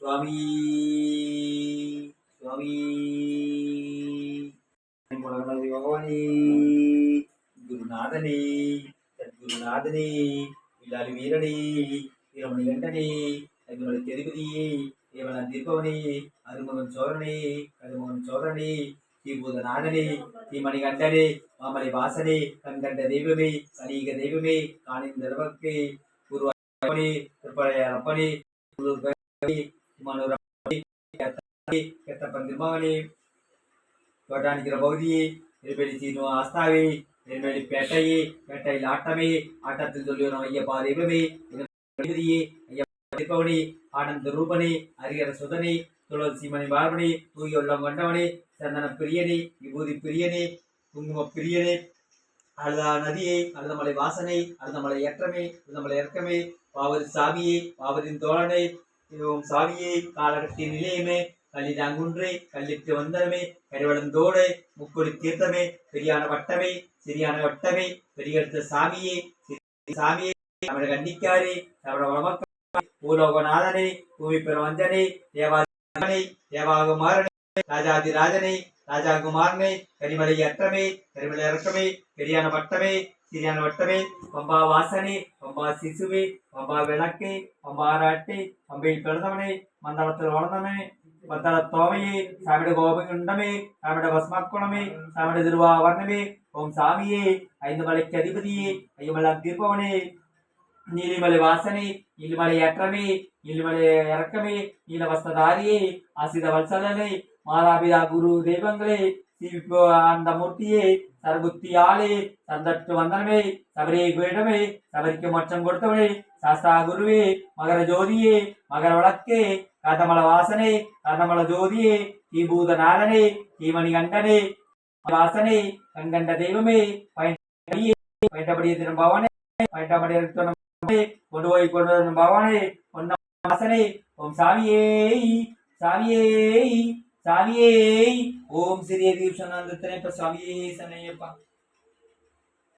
சுவாமி சுவாமி. முழகனது பகவானே குருநாதனே சத்குருநாதனே இல்லாலி வீரனே வீரமணி கண்டனே அருமலை தெருபதியே தேவனன் தீர்ப்பவனே அருமகன் சோழனே கருமகன் சோழனே தீபூத நாடனே தீமணி கண்டனே மாமலை வாசனே கண்கண்ட தெய்வமே கலியுக தெய்வமே காணிந்த அளவுக்கு குருவானே திருப்பழைய அப்பனே கெத்தப்பன் திருமகனே தோட்டானிக்கிற ஆட்டமே ஆட்டத்தில் ஐயப்பா தெய்வமே ஆனந்த ரூபனே அரியர சுதனி துளசி மணி தூய உள்ளம் கொண்டவனே சந்தன பிரியனி விபூதி பிரியனி குங்கும பிரியனே அழுதா நதியே அழுதமலை வாசனை அழுதமலை ஏற்றமே அழுதமலை இறக்கமே பாவரி சாமியே பாவரின் தோழனை ஓம் சாமியே காலகத்தின் நிலையமே கல்லிதாங்குன்றே கல்லிட்டு வந்தனமே கருவளந்தோடு முக்கொடி தீர்த்தமே பெரியான வட்டமே சிறியான வட்டமே பெரியெடுத்த சாமியே சாமியே தமிழக கண்டிக்காரே தமிழக வளமக்காரே பூலோகநாதனே பூமி தேவாதி தேவாக தேவாகுமாரனே ராஜாதி ராஜனே ராஜாகுமாரனே கரிமலை அற்றமே கரிமலை அறக்கமே பெரியான வட்டமே சிறியான வட்டமே பம்பா வாசனே பம்பா சிசுவே பம்பா விளக்கே பம்பா ஆராட்டி பம்பையில் பிறந்தவனே மண்டலத்தில் வளர்ந்தவனே மத்தள தோமையே சாமிட கோபகுண்டமே சாமிட பஸ்மக்குணமே சாமிட திருவாவர்ணமே ஓம் சாமியே ஐந்து மலைக்கு அதிபதியே ஐயமெல்லாம் தீர்ப்பவனே. நீலிமலை வாசனே நீலிமலை அற்றமே நீலிமலை இறக்கமே நீலவஸ்ததாரியே ஆசித வல்சலனை மாதாபிதா குரு தெய்வங்களே சிவிப்பு அந்த மூர்த்தியே சர்புத்தி சந்தட்டு வந்தனமே சபரி குயிடமே சபரிக்கு மச்சம் கொடுத்தவனே சாஸ்தா குருவே மகர ஜோதியே மகர வழக்கே கதமல வாசனே கதமல ஜோதியே தீபூத நாதனே தீமணி கண்டனே வாசனே கண்கண்ட தெய்வமே பயன்படியே பயன்படிய பவனே பயன்படிய கொண்டு போய் கொண்டு வரும் பவனே பொன்ன வாசனே ஓம் சாமியே சாமியே சாமியே ஓம் சிறிய தீர்ஷனாந்தத்தினை இப்ப சாமியே சனையப்பா